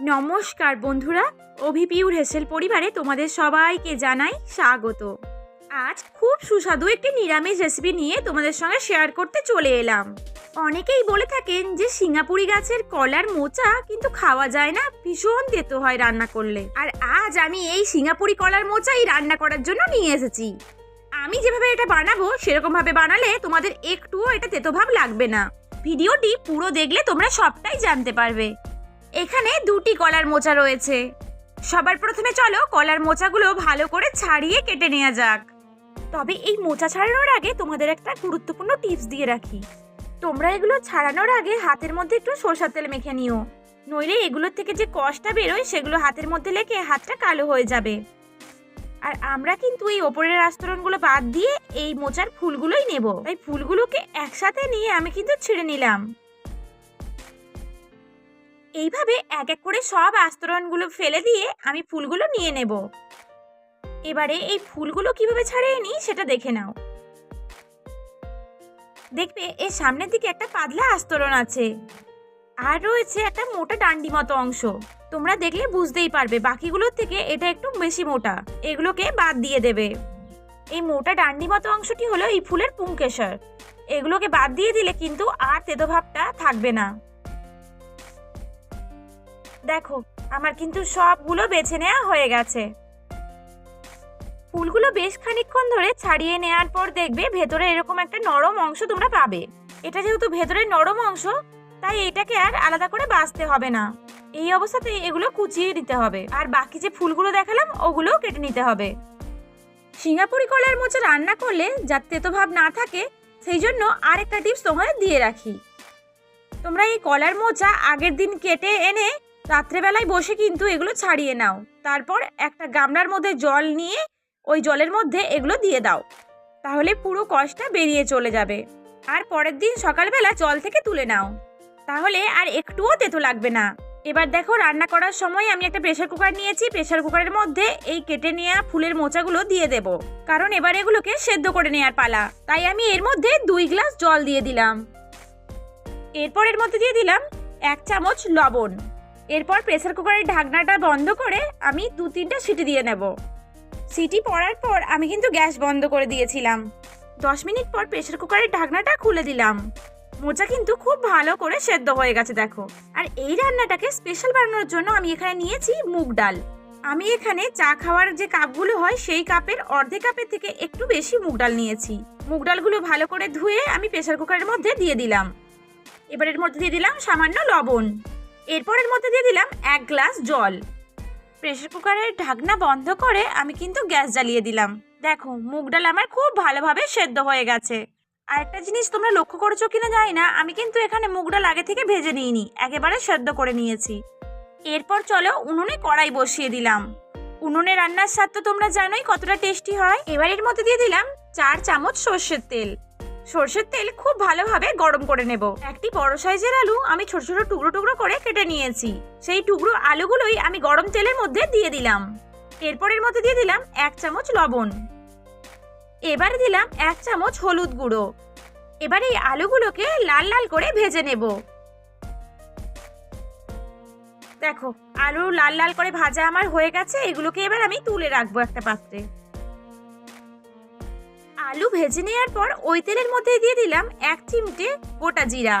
নমস্কার বন্ধুরা, অভিপিউর হেসেল পরিবারে তোমাদের সবাইকে জানাই স্বাগত। আজ খুব সুস্বাদু একটি নিরামিষ রেসিপি নিয়ে তোমাদের সঙ্গে শেয়ার করতে চলে এলাম। অনেকেই বলে থাকেন যে সিঙ্গাপুরি গাছের কলার মোচা কিন্তু খাওয়া যায় না, ভীষণ তেতো হয় রান্না করলে। আর আজ আমি এই সিঙ্গাপুরি কলার মোচাই রান্না করার জন্য নিয়ে এসেছি। আমি যেভাবে এটা বানাবো সেরকম ভাবে বানালে তোমাদের একটুও এটা তেতো ভাব লাগবে না। ভিডিওটি পুরো দেখলে তোমরা সবটাই জানতে পারবে। এখানে দুটি কলার মোচা রয়েছে। সবার প্রথমে চলো কলার মোচাগুলো ভালো করে ছাড়িয়ে কেটে নেওয়া যাক। তবে এই মোচা ছাড়ানোর আগে তোমাদের একটা গুরুত্বপূর্ণ টিপস দিয়ে রাখি। তোমরা এগুলো ছাড়ানোর আগে হাতের মধ্যে একটু সরষার তেল মেখে নিও। নইলে এগুলোর থেকে যে কষটা বেরোয় সেগুলো হাতের মধ্যে লেগে হাতটা কালো হয়ে যাবে। আর আমরা কিন্তু এই ওপরের আস্তরণগুলো বাদ দিয়ে এই মোচার ফুলগুলোই নেব। তাই ফুলগুলোকে একসাথে নিয়ে আমি কিন্তু ছিঁড়ে নিলাম। এইভাবে এক এক করে সব আস্তরণগুলো ফেলে দিয়ে আমি ফুলগুলো নিয়ে নেব। এবারে এই ফুলগুলো কীভাবে ছাড়িয়ে নিই সেটা দেখে নাও। দেখবে এর সামনের দিকে একটা পাতলা আস্তরণ আছে আর রয়েছে একটা মোটা ডান্ডি মতো অংশ। তোমরা দেখলে বুঝতেই পারবে বাকিগুলোর থেকে এটা একটু বেশি মোটা। এগুলোকে বাদ দিয়ে দেবে। এই মোটা ডান্ডি মতো অংশটি হলো এই ফুলের পুংকেশর এগুলোকে বাদ দিয়ে দিলে কিন্তু আর তেতো ভাবটা থাকবে না। দেখো, আমার কিন্তু সবগুলো বেছে নেওয়া হয়ে গেছে। ফুলগুলো বেশ খানিকক্ষণ ধরে ছাড়িয়ে নেওয়ার পর দেখবে ভেতরে এরকম একটা নরম অংশ তোমরা পাবে। এটা যেহেতু ভেতরের নরম অংশ, তাই এটাকে আর আলাদা করে বাঁচতে হবে না। এই অবস্থাতে এগুলো কুচিয়ে নিতে হবে, আর বাকি যে ফুলগুলো দেখালাম, ওগুলোও কেটে নিতে হবে। সিঙ্গাপুরি কলার মোচা রান্না করলে যাতে তেতো ভাব না থাকে, সেই জন্য আরেকটা টিপস তোমাদের দিয়ে রাখি। তোমরা এই কলার মোচা আগের দিন কেটে এনে রাত্রেবেলায় বসে কিন্তু এগুলো ছাড়িয়ে নাও। তারপর একটা গামলার মধ্যে জল নিয়ে ওই জলের মধ্যে এগুলো দিয়ে দাও। তাহলে পুরো কষটা বেরিয়ে চলে যাবে। আর পরের দিন সকালবেলা জল থেকে তুলে নাও। তাহলে আর একটুও তেতো লাগবে না। এবার দেখো রান্না করার সময় আমি একটা প্রেশার কুকার নিয়েছি। প্রেশার কুকারের মধ্যে এই কেটে নেওয়া ফুলের মোচাগুলো দিয়ে দেব। কারণ এবার এগুলোকে সেদ্ধ করে নেওয়ার পালা। তাই আমি এর মধ্যে দুই গ্লাস জল দিয়ে দিলাম। এরপর এর মধ্যে দিয়ে দিলাম এক চামচ লবণ। এরপর প্রেসার কুকারের ঢাকনাটা বন্ধ করে আমি দু তিনটা সিটি দিয়ে নেব। সিটি পড়ার পর আমি কিন্তু গ্যাস বন্ধ করে দিয়েছিলাম। দশ মিনিট পর প্রেসার কুকারের ঢাকনাটা খুলে দিলাম। মোচা কিন্তু খুব ভালো করে সেদ্ধ হয়ে গেছে, দেখো। আর এই রান্নাটাকে স্পেশাল বানানোর জন্য আমি এখানে নিয়েছি মুগ ডাল। আমি এখানে চা খাওয়ার যে কাপগুলো হয়, সেই কাপের অর্ধেক কাপের থেকে একটু বেশি মুগ ডাল নিয়েছি। মুগ ডালগুলো ভালো করে ধুয়ে আমি প্রেসার কুকারের মধ্যে দিয়ে দিলাম। এবার এর মধ্যে দিয়ে দিলাম সামান্য লবণ। এরপর এর মধ্যে দিয়ে দিলাম এক গ্লাস জল। প্রেসার কুকারের ঢাকনা বন্ধ করে আমি কিন্তু গ্যাস জ্বালিয়ে দিলাম। দেখো, মুগ ডাল আমার খুব ভালোভাবে সেদ্ধ হয়ে গেছে। আর একটা জিনিস তোমরা লক্ষ্য করেছ কিনা জানি না, আমি কিন্তু এখানে মুগ ডাল আগে থেকে ভেজে নিইনি, একেবারে সেদ্ধ করে নিয়েছি। এরপর চলো উনুনে কড়াই বসিয়ে দিলাম। উনুনে রান্নার স্বাদ তো তোমরা জানোই কতটা টেস্টি হয়। এবার এর মধ্যে দিয়ে দিলাম চার চামচ সর্ষের তেল। সর্ষের তেল খুব ভালোভাবে গরম করে নেব। একটি বড় সাইজের আলু আমি ছোট ছোট টুকরো টুকরো করে কেটে নিয়েছি। সেই টুকরো আলুগুলোই আমি গরম তেলের মধ্যে দিয়ে দিলাম। এরপর এর মধ্যে দিয়ে দিলাম এক চামচ লবণ। এবারে দিলাম এক চামচ হলুদ গুঁড়ো। এবার এই আলুগুলোকে লাল লাল করে ভেজে নেব। দেখো, আলু লাল লাল করে ভাজা আমার হয়ে গেছে, এগুলোকে এবার আমি তুলে রাখব একটা পাত্রে। আলু ভেজে নেওয়ার পর ওই তেলের মধ্যে দিয়ে দিলাম এক চিমটে গোটা জিরা।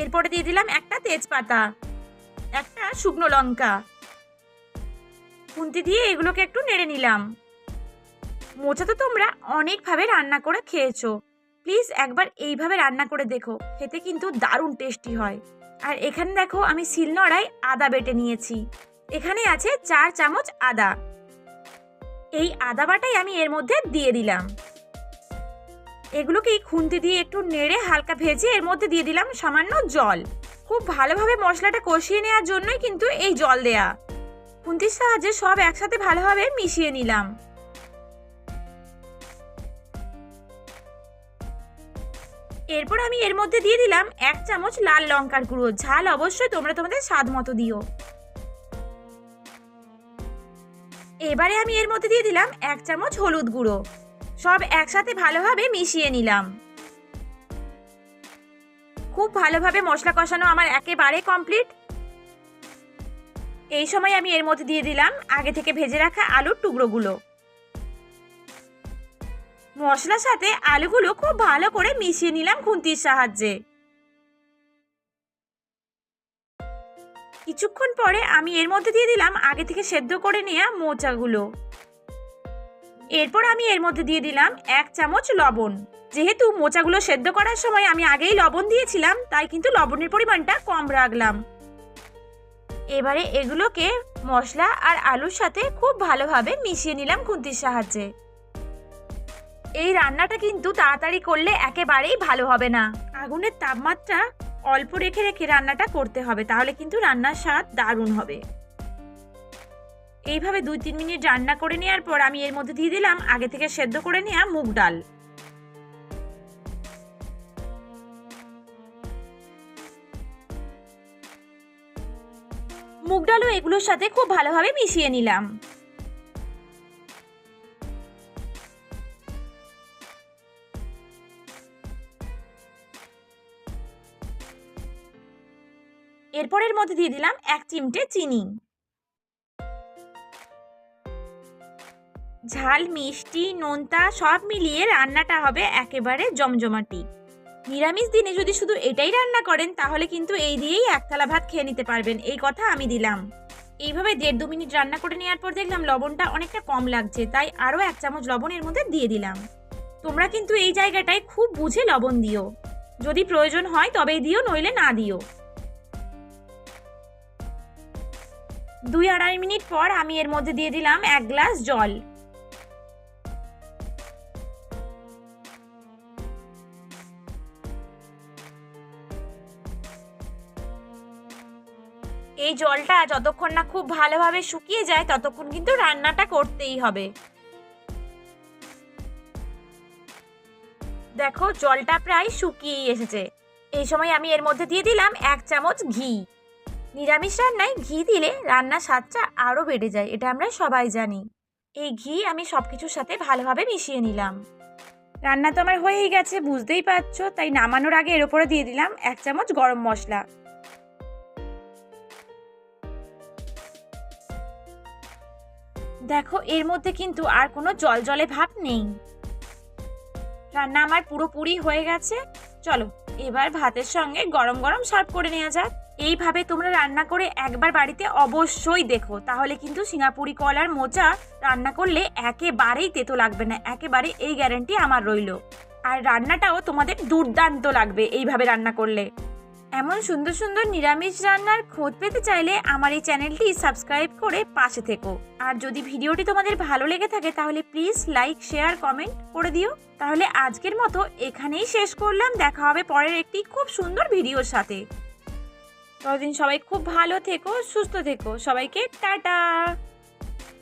এরপরে দিয়ে দিলাম একটা তেজপাতা, একটা শুকনো লঙ্কা। খুন্তি দিয়ে এগুলোকে একটু নেড়ে নিলাম। মোচা তো তোমরা অনেকভাবে রান্না করে খেয়েছো। প্লিজ একবার এইভাবে রান্না করে দেখো, খেতে কিন্তু দারুণ টেস্টি হয়। আর এখানে দেখো আমি শিলনোড়ায় আদা বেটে নিয়েছি। এখানে আছে চার চামচ আদা। এই আদা বাটাই আমি এর মধ্যে দিয়ে দিলাম। এগুলোকে খুন্তি দিয়ে একটু নেড়ে হালকা ভেজে এর মধ্যে দিয়ে দিলাম সামান্য জল। খুব ভালোভাবে মশলাটা কষিয়ে নেওয়ার জন্যই কিন্তু এই জল দেয়া। খুন্তির সাহায্যে সব একসাথে ভালোভাবে মিশিয়ে নিলাম। এরপর আমি এর মধ্যে দিয়ে দিলাম এক চামচ লাল লঙ্কার গুঁড়ো। ঝাল অবশ্যই তোমরা তোমাদের স্বাদ মতো দিও। এবারে আমি এর মধ্যে দিয়ে দিলাম এক চামচ হলুদ গুঁড়ো। সব একসাথে ভালোভাবে মিশিয়ে নিলাম। খুব ভালোভাবে মশলা কষানো আমার একেবারে কমপ্লিট। এই সময় আমি এর মধ্যে দিয়ে দিলাম আগে থেকে ভেজে রাখা আলুর টুকরোগুলো। মশলার সাথে আলুগুলো খুব ভালো করে মিশিয়ে নিলাম খুন্তির সাহায্যে। কিছুক্ষণ পরে আমি এর মধ্যে দিয়ে দিলাম আগে থেকে সেদ্ধ করে নেওয়া মোচাগুলো। এরপর আমি এর মধ্যে দিয়ে দিলাম এক চামচ লবণ। যেহেতু মোচাগুলো সেদ্ধ করার সময় আমি আগেই লবণ দিয়েছিলাম, তাই কিন্তু লবণের পরিমাণটা কম রাখলাম। এবারে এগুলোকে মশলা আর আলুর সাথে খুব ভালোভাবে মিশিয়ে নিলাম খুন্তির সাহায্যে। এই রান্নাটা কিন্তু তাড়াতাড়ি করলে একেবারেই ভালো হবে না। আগুনের তাপমাত্রা অল্প রেখে রেখে রান্নাটা করতে হবে, তাহলে কিন্তু রান্নার স্বাদ দারুণ হবে। এইভাবে দুই তিন মিনিট রান্না করে নেওয়ার পর আমি এর মধ্যে দিয়ে দিলাম আগে থেকে সেদ্ধ করে নেওয়া মুগ ডাল। মুগ ডালও এগুলোর সাথে খুব ভালোভাবে মিশিয়ে নিলাম। এরপরের মধ্যে দিয়ে দিলাম এক চিমটে চিনি। ঝাল, মিষ্টি, নোনতা সব মিলিয়ে রান্নাটা হবে একেবারে জমজমাটি। নিরামিষ দিনে যদি শুধু এটাই রান্না করেন, তাহলে কিন্তু এই দিয়েই এক থালা ভাত খেয়ে নিতে পারবেন। এই কথা আমি দিলাম। এইভাবে দেড় দু মিনিট রান্না করে নেওয়ার পর দেখলাম লবণটা অনেকটা কম লাগছে, তাই আরও এক চামচ লবণ এর মধ্যে দিয়ে দিলাম। তোমরা কিন্তু এই জায়গাটায় খুব বুঝে লবণ দিও। যদি প্রয়োজন হয় তবেই দিও, নইলে না দিও। দুই আড়াই মিনিট পর আমি এর মধ্যে দিয়ে দিলাম এক গ্লাস জল। এই জলটা যতক্ষণ না খুব ভালোভাবে শুকিয়ে যায়, ততক্ষণ কিন্তু রান্নাটা করতেই হবে। দেখো, জলটা প্রায় শুকিয়েই এসেছে। এই সময় আমি এর মধ্যে দিয়ে দিলাম এক চামচ ঘি। নিরামিষ রান্নায় ঘি দিলে রান্নার স্বাদটা আরও বেড়ে যায়, এটা আমরা সবাই জানি। এই ঘি আমি সব কিছুর সাথে ভালোভাবে মিশিয়ে নিলাম। রান্না তো আমার হয়েই গেছে, বুঝতেই পারছ, তাই নামানোর আগে এর উপরে দিয়ে দিলাম এক চামচ গরম মশলা। দেখো, এর মধ্যে কিন্তু আর কোনো জল জলে ভাব নেই। রান্না আমার পুরোপুরি হয়ে গেছে। চলো, এবার ভাতের সঙ্গে গরম গরম সার্ভ করে নেওয়া যাক। এইভাবে তোমরা রান্না করে একবার বাড়িতে অবশ্যই দেখো। তাহলে কিন্তু সিঙ্গাপুরি কলার মোচা রান্না করলে একেবারেই তেতো লাগবে না, একেবারে এই গ্যারান্টি আমার রইল। আর রান্নাটাও তোমাদের দুর্দান্ত লাগবে এইভাবে রান্না করলে। এমন সুন্দর সুন্দর নিরামিষ রান্নার খোঁজ পেতে চাইলে আমার এই চ্যানেলটি সাবস্ক্রাইব করে পাশে থেকো। আর যদি ভিডিওটি তোমাদের ভালো লেগে থাকে তাহলে প্লিজ লাইক, শেয়ার, কমেন্ট করে দিও। তাহলে আজকের মতো এখানেই শেষ করলাম। দেখা হবে পরের একটি খুব সুন্দর ভিডিওর সাথে। ততদিন সবাই খুব ভালো থেকো সুস্থ থেকো। সবাইকে টাটা।